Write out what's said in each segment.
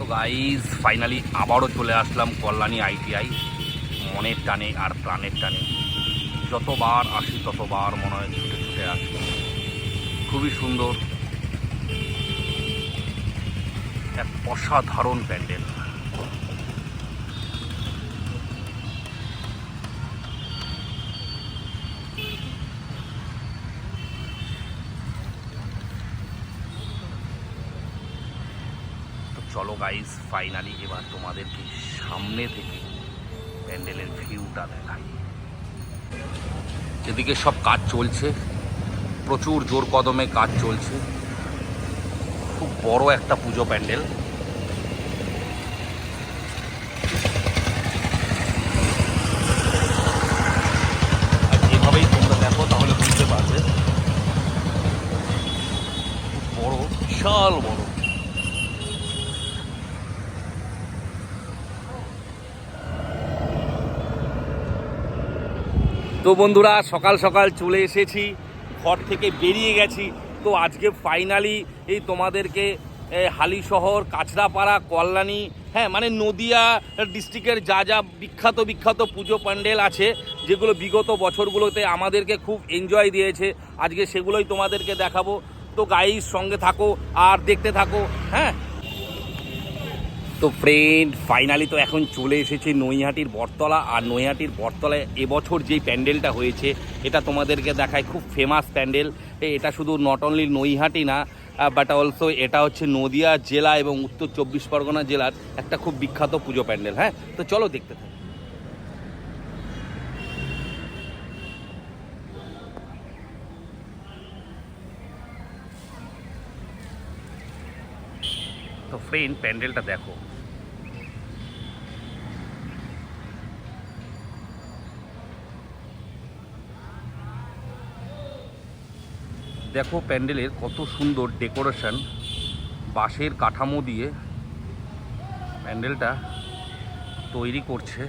তো guys finally আবারও চলে আসলাম কল্যাণী আইটিআই মনের টানে আর প্রাণের টানে। যতবার আসি, ততবার মনে হয় ছুটে ছুটে আসি। খুবই সুন্দর, এক অসাধারণ প্যান্ডেল। চলো গাইস ফাইনালি এবার তোমাদেরকে সামনে থেকে প্যান্ডেলের ভিউটা দেখাই। এদিকে সব কাজ চলছে, প্রচুর জোর কদমে কাজ চলছে। খুব বড় একটা পুজো প্যান্ডেল। এভাবেই তোমরা দেখো, তাহলে বুঝতে পারবে। বড়, বিশাল বড়। তো বন্ধুরা সকাল সকাল চলে এসেছি ঘর থেকে বেরিয়ে গেছি। তো আজকে ফাইনালি এই তোমাদেরকে এ, হালিশহর কাছড়াপাড়া কল্যাণী হ্যাঁ মানে নদিয়া ডিস্ট্রিক্টের যা যা বিখ্যাত বিখ্যাত পুজো প্যান্ডেল আছে যেগুলো বিগত বছরগুলোতে আমাদেরকে খুব এনজয় দিয়েছে আজকে সেগুলোই তোমাদেরকে দেখাবো। তো গাইস সঙ্গে থাকো আর দেখতে থাকো হ্যাঁ? তো ফ্রেন্ড ফাইনালি তো এখন চলে এসেছে নৈহাটির বটতলা। আর নৈহাটির বটতলায় এবছর যেই প্যান্ডেলটা হয়েছে, এটা তোমাদেরকে দেখায় খুব ফেমাস প্যান্ডেল। এটা শুধু নট অনলি নৈহাটি না বাট অলসো এটা হচ্ছে নদিয়া জেলা এবং উত্তর চব্বিশ পরগনা জেলার একটা খুব বিখ্যাত পুজো প্যান্ডেল হ্যাঁ? তো চলো দেখতে থাকি। তো ফ্রেন্ড প্যান্ডেলটা দেখো। দেখো প্যান্ডেলের কত সুন্দর ডেকোরেশন বাঁশের কাঠামো দিয়ে প্যান্ডেলটা তৈরি করছে।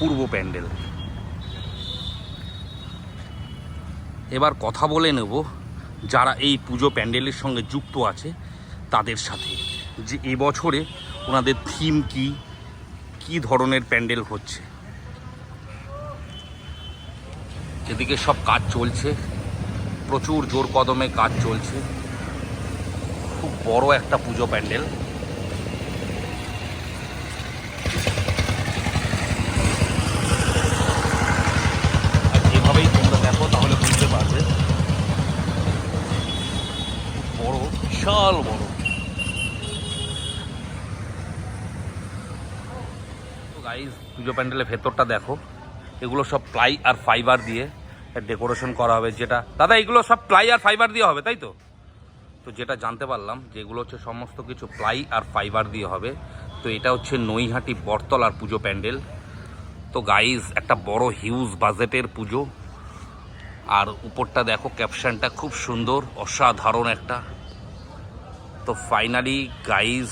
অপূর্ব প্যান্ডেল। এবার কথা বলে নেব যারা এই পুজো প্যান্ডেলের সঙ্গে যুক্ত আছে তাদের সাথে, যে এবছরে ওনাদের থিম কি কি ধরনের প্যান্ডেল হচ্ছে। এদিকে সব কাজ চলছে, প্রচুর জোর কদমে কাজ চলছে। খুব বড় একটা পুজো প্যান্ডেল আর এভাবেই তোমরা দেখো তাহলে বুঝতে পারবে খুব বড় বিশাল বড় তো গাইজ পুজো প্যান্ডেলের ভেতরটা দেখো। এগুলো সব প্লাই আর ফাইবার দিয়ে ডেকোরেশন করা হবে যেটা দাদা, এগুলো সব প্লাই আর ফাইবার দিয়ে হবে, তাই তো? তো যেটা জানতে পারলাম যে এগুলো হচ্ছে সমস্ত কিছু প্লাই আর ফাইবার দিয়ে হবে। তো এটা হচ্ছে নৈহাটি বটতলার পুজো প্যান্ডেল। তো গাইজ একটা বড় হিউজ বাজেটের পুজো। আর উপরটা দেখো ক্যাপশনটা খুব সুন্দর, অসাধারণ একটা। তো ফাইনালি গাইজ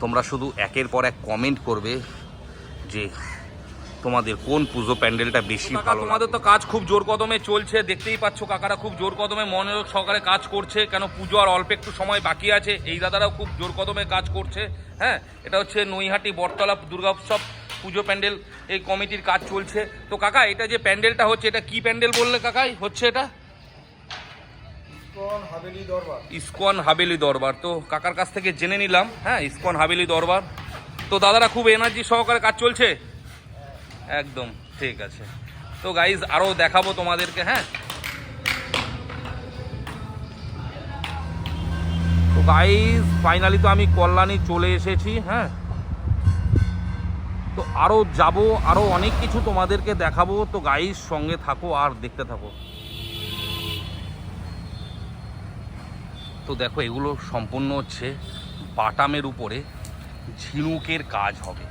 তোমরা শুধু একের পর এক কমেন্ট করবে। যে তোমাদের কোন পুজো প্যান্ডেলটা বেশি ভালো তোমাদের তো কাজ খুব জোর কদমে চলছে দেখতেই পাচ্ছ কাকারা খুব জোর কদমে মনোযোগ সহকারে কাজ করছে কেন পুজো আর অল্প একটু সময় বাকি আছে এই দাদারাও খুব জোর কদমে কাজ করছে হ্যাঁ? এটা হচ্ছে নৈহাটি বটতলা দুর্গা উৎসব পুজো প্যান্ডেল এই কমিটির কাজ চলছে। তো কাকা এটা যে প্যান্ডেলটা হচ্ছে এটা কি প্যান্ডেল বললে কাকাই হচ্ছে এটা? ইস্কন হাভেলি দরবার। ইসকন হাবেলি দরবার। তো কাকার কাছ থেকে জেনে নিলাম হ্যাঁ ইস্কন হাবেলি দরবার। তো দাদারা খুব এনার্জি সহকারে কাজ চলছে? একদম, ঠিক আছে। তো গাইজ আরও দেখাবো তোমাদেরকে হ্যাঁ? তো গাইজ ফাইনালি তো আমি কল্যাণী চলে এসেছি হ্যাঁ? তো আরও যাব আরও অনেক কিছু তোমাদেরকে দেখাবো। তো গাইজ সঙ্গে থাকো আর দেখতে থাকো। তো দেখো, এগুলো সম্পূর্ণ হচ্ছে বাটামের উপরে। ঝিনুকের কাজ হবে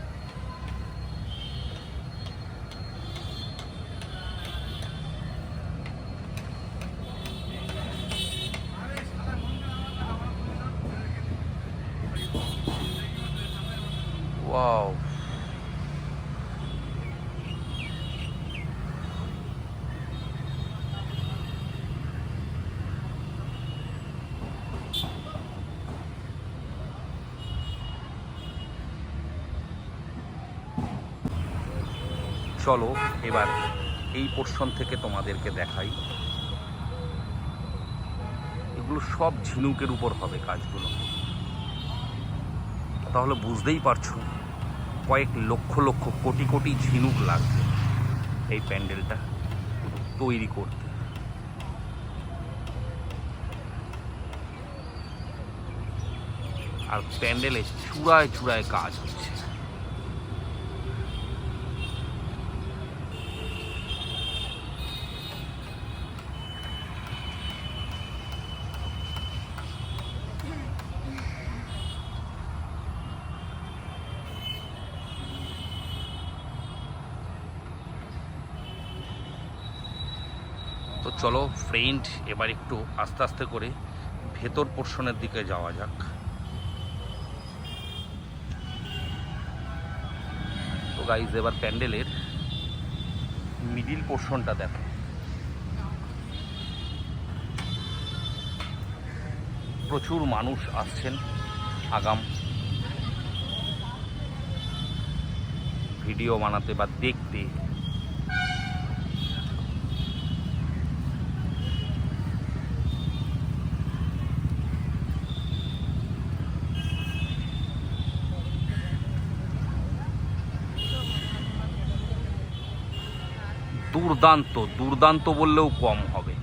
Wow. চলো, এবার এই পোর্শন থেকে তোমাদেরকে দেখাই। এগুলো সব ঝিনুকের উপর হবে কাজগুলো। তাহলে বুঝতেই পারছ, কয়েক লক্ষ লক্ষ কোটি কোটি ঝিনুক লাগবে এই প্যান্ডেলটা তৈরি করতে। আর প্যান্ডেলে চূড়ায় চূড়ায় কাজ হচ্ছে। চলো ফ্রেন্ড এবার একটু আস্তে আস্তে করে ভেতর পোর্শনের দিকে যাওয়া যাক। তো গাইজ এবার প্যান্ডেলের মিডিল পোর্শনটা দেখো। প্রচুর মানুষ আসছেন আগাম। ভিডিও বানাতে বা দেখতে। দুর্দান্ত দুর্দান্ত বললেও কম হবে।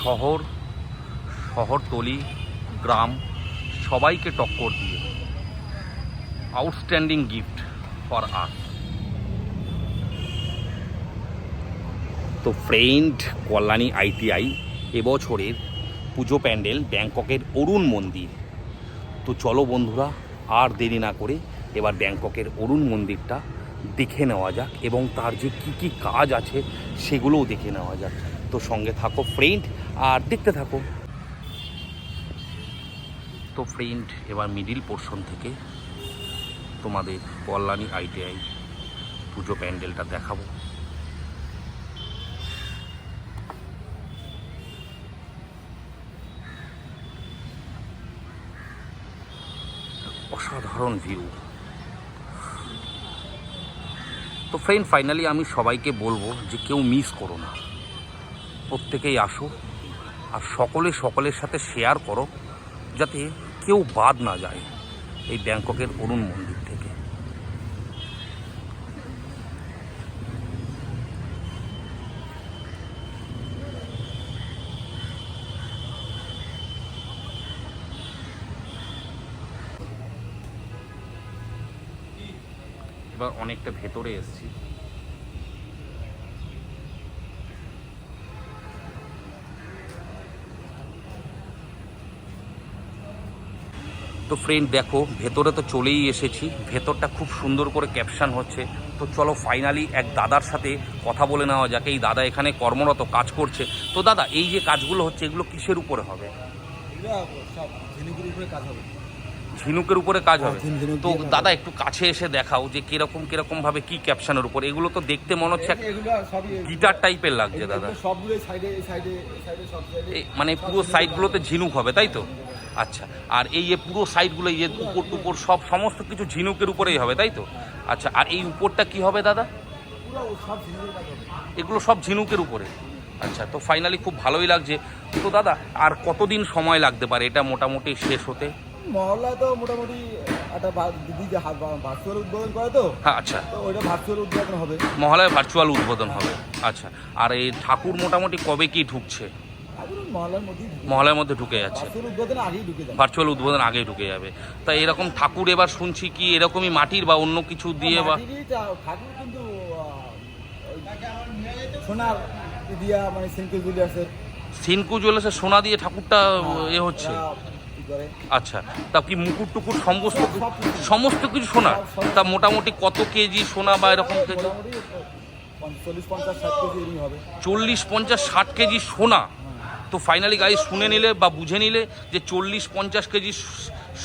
শহর শহরতলি গ্রাম, সবাইকে টক্কর দিয়ে। আউটস্ট্যান্ডিং গিফট ফর আস তো ফ্রেন্ড, কল্যাণী আইটিআই এবছরের পুজো প্যান্ডেল ব্যাংককের অরুণ মন্দির। তো চলো বন্ধুরা আর দেরি না করে এবার ব্যাংককের অরুণ মন্দিরটা দেখে নেওয়া যাক এবং তার যে কি কি কাজ আছে সেগুলোও দেখে নেওয়া যাক। তো সঙ্গে থাকো ফ্রেন্ড আর দেখতে থাকো। তো ফ্রেন্ড এবার মিডিল পোর্শন থেকে তোমাদের কল্যাণী আইটিআই পুজো প্যান্ডেলটা দেখাবো। অসাধারণ ভিউ তো ফ্রেন্ড ফাইনালি আমি সবাইকে বলব যে কেউ মিস করো না। প্রত্যেকেই আসো আর সকলে সকলের সাথে শেয়ার করো যাতে কেউ বাদ না যায় এই ব্যাংককের অরুণ মন্দির। এবার অনেকটা ভেতরে এসছি। তো ফ্রেন্ড দেখো, ভেতরে তো চলেই এসেছি। ভেতরটা খুব সুন্দর করে ক্যাপশন হচ্ছে। তো চলো ফাইনালি এক দাদার সাথে কথা বলে নেওয়া যাক। এই দাদা এখানে কর্মরত, কাজ করছে। তো দাদা, এই যে কাজগুলো হচ্ছে, এগুলো কিসের উপরে হবে? কাজ হবে। ঝিনুকের উপরে কাজ হবে। হ্যাঁ, তো দাদা একটু কাছে এসে দেখাও যে কীরকম কীরকম ভাবে কি ক্যাপশনের উপর। এগুলো তো দেখতে মনে হচ্ছে গিটার টাইপের লাগছে দাদা। মানে পুরো সাইডগুলোতে ঝিনুক হবে তাই তো? আচ্ছা আর এই যে পুরো সাইডগুলো এই যে উপর টুপর সব সমস্ত কিছু ঝিনুকের উপরেই হবে তাই তো? আচ্ছা আর এই উপরটা কি হবে দাদা? হবে। এগুলো সব ঝিনুকের উপরে। আচ্ছা তো ফাইনালি খুব ভালোই লাগছে। তো দাদা আর কতদিন সময় লাগতে পারে? এটা মোটামুটি শেষ হতে? মহল্লায় তো মোটামুটি একটা দিদি যে ভার্চুয়াল উদ্বোধন করে তো হ্যাঁ আচ্ছা। তো ওইটা ভার্চুয়াল উদ্বোধন হবে। মহালয় ভার্চুয়াল উদ্বোধন হবে আচ্ছা। আর এই ঠাকুর মোটামুটি কবে কি ঢুকছে? মহালয়ের মধ্যে ঢুকে যাচ্ছে। ভার্চুয়াল উদ্বোধন আগেই ঢুকে যাবে। তা এরকম ঠাকুর এবার শুনছি কি এরকমই মাটির বা অন্য কিছু দিয়ে বা ঠাকুর কিন্তু সোনার দিয়া মানে সিনকু জুয়েলার্সের। সোনা দিয়ে ঠাকুরটা এ হচ্ছে। কি করে। আচ্ছা তা কি মুকুট টুকুর সমস্ত। সমস্ত কিছু সোনা তা মোটামুটি কত কেজি সোনা বা এরকম কেজি? চল্লিশ পঞ্চাশ ষাট কেজি সোনা? তো ফাইনালি গাড়ি শুনে নিলে বা বুঝে নিলে যে চল্লিশ পঞ্চাশ কেজি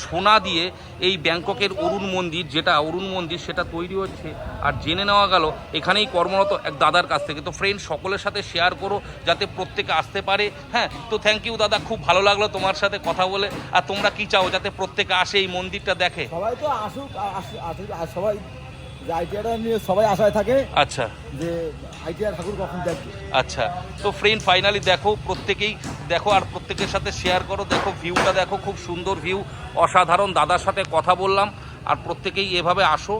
সোনা দিয়ে এই ব্যাংককের অরুণ মন্দির যেটা অরুণ মন্দির সেটা তৈরি হচ্ছে। আর জেনে নেওয়া গেল এখানেই কর্মরত এক দাদার কাছ থেকে। তো ফ্রেন্ড সকলের সাথে শেয়ার করো যাতে প্রত্যেকে আসতে পারে। হ্যাঁ তো থ্যাংক ইউ দাদা খুব ভালো লাগল তোমার সাথে কথা বলে। আর তোমরা কি চাও যাতে প্রত্যেকে আসে এই মন্দিরটা দেখে? সবাই তো আসুক সবাই নিয়ে সবাই আশায় থাকে আচ্ছা। যে আইটিআই ঠাকুর কখন দেখবে? আচ্ছা তো ফ্রেন্ড ফাইনালি দেখো, প্রত্যেকেই দেখো আর প্রত্যেকের সাথে শেয়ার করো, দেখো ভিউটা দেখো, খুব সুন্দর ভিউ অসাধারণ দাদার সাথে কথা বললাম, আর প্রত্যেকেই এভাবে আসো।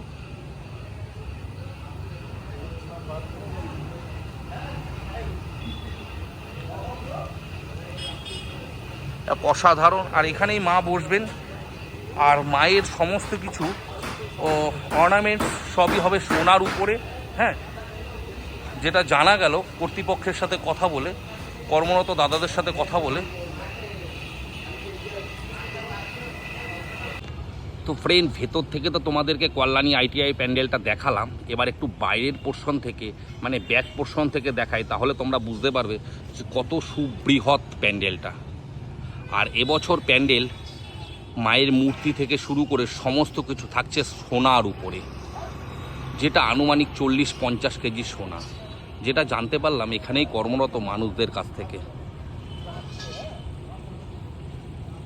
অসাধারণ, আর এখানেই মা বসবেন, আর মায়ের সমস্ত কিছু অর্নামেন্টস সবই হবে সোনার উপরে হ্যাঁ? যেটা জানা গেল, কর্তৃপক্ষের সাথে কথা বলে, কর্মরত দাদাদের সাথে কথা বলে। তো ফ্রেন্ড ভেতর থেকে তো তোমাদেরকে কল্যাণী আইটিআই প্যান্ডেলটা দেখালাম। এবার একটু বাইরের পোর্শন থেকে মানে ব্যাক পোর্শন থেকে দেখাই, তাহলে তোমরা বুঝতে পারবে যে কত সুবৃহৎ প্যান্ডেলটা। আর এবছর প্যান্ডেল মায়ের মূর্তি থেকে শুরু করে সমস্ত কিছু থাকছে সোনার উপরে, যেটা আনুমানিক চল্লিশ পঞ্চাশ কেজি সোনা। যেটা জানতে পারলাম, এখানেই কর্মরত মানুষদের কাছ থেকে।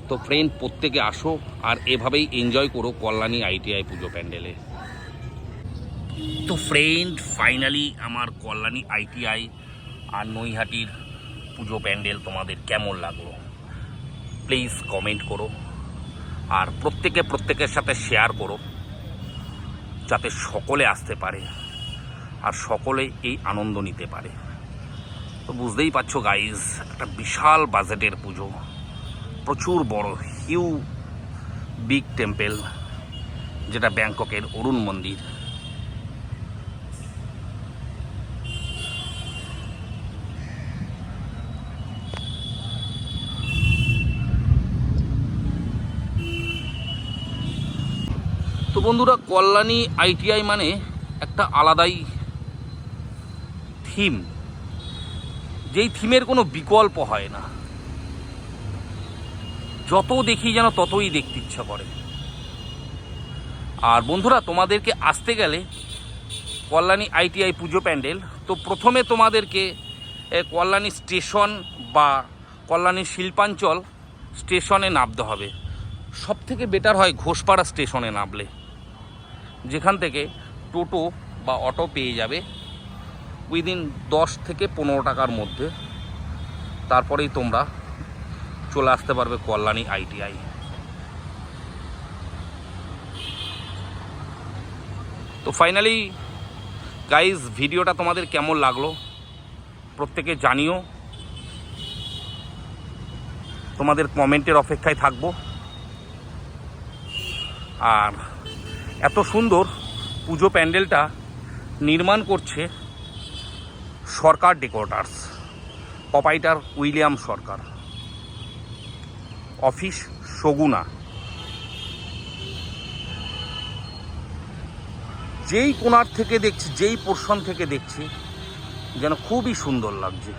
তো ফ্রেন্ড প্রত্যেকে আসো আর এভাবেই এনজয় করো কল্যাণী আইটিআই পুজো প্যান্ডেলে। তো ফ্রেন্ড ফাইনালি আমার কল্যাণী আইটিআই আর নৈহাটির পুজো প্যান্ডেল তোমাদের কেমন লাগল? প্লিজ কমেন্ট করো আর প্রত্যেকে প্রত্যেকের সাথে শেয়ার করো, যাতে সকলে আসতে পারে। আর সকলে এই আনন্দ নিতে পারে। তো বুঝতেই পারছ গাইজ একটা বিশাল বাজেটের পুজো। প্রচুর বড় হিউ বিগ টেম্পেল যেটা ব্যাংককের অরুণ মন্দির। তো বন্ধুরা, কল্যাণী আইটিআই মানে একটা আলাদাই থিম, যেই থিমের কোনো বিকল্প হয় না। যত দেখি যেন ততই দেখতে ইচ্ছা করে। আর বন্ধুরা, তোমাদেরকে আসতে গেলে কল্যাণী আইটিআই পুজো প্যান্ডেল, তো প্রথমে তোমাদেরকে কল্যাণী স্টেশন বা কল্যাণী শিল্পাঞ্চল স্টেশনে নামতে হবে। সব থেকে বেটার হয় ঘোষপাড়া স্টেশনে নামলে, যেখান থেকে টোটো বা অটো পেয়ে যাবে। উইদিন দশ থেকে পনেরো টাকার মধ্যে। তারপরেই তোমরা চলে আসতে পারবে কল্যাণী আইটিআই। তো ফাইনালি গাইজ ভিডিওটা তোমাদের কেমন লাগল? প্রত্যেকে জানিও। তোমাদের কমেন্টের অপেক্ষায় থাকব। আর এত সুন্দর পুজো প্যান্ডেলটা নির্মাণ করছে সরকার ডেকোরেটার্স প্রপাইটার উইলিয়াম সরকার। অফিস সগুনা যেই কোণার থেকে দেখছি, যেই পোর্শন থেকে দেখছি, যেন খুবই সুন্দর লাগছে।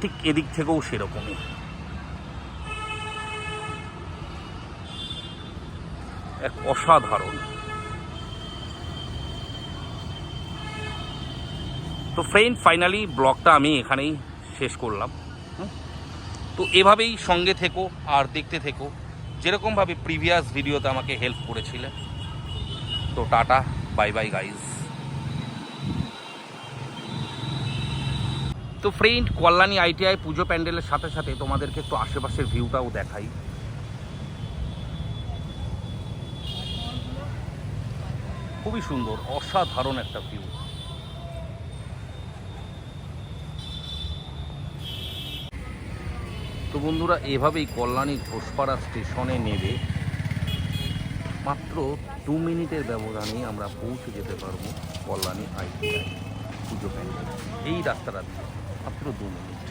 ঠিক এদিক থেকেও সেরকমই। এক অসাধারণ। তো ফ্রেন্ড ফাইনালি ব্লগটা আমি এখানেই শেষ করলাম। তো এভাবেই সঙ্গে থেকো আর দেখতে থেকো। যেরকমভাবে প্রিভিয়াস ভিডিওতে আমাকে হেল্প করেছিলে। তো টাটা বাই বাই গাইজ তো ফ্রেন্ড কল্যাণী আইটিআই পুজো প্যান্ডেলের সাথে সাথে তোমাদেরকে একটু আশেপাশের ভিউটাও দেখাই। খুবই সুন্দর, অসাধারণ একটা ভিউ বন্ধুরা, এভাবেই কল্যাণী ঘোষপাড়া স্টেশনে নেবে মাত্র দু মিনিটের ব্যবধানে আমরা পৌঁছে যেতে পারব কল্যাণী আইটিআই পুজো প্যান্ডেল এই রাস্তাটা মাত্র দু মিনিট।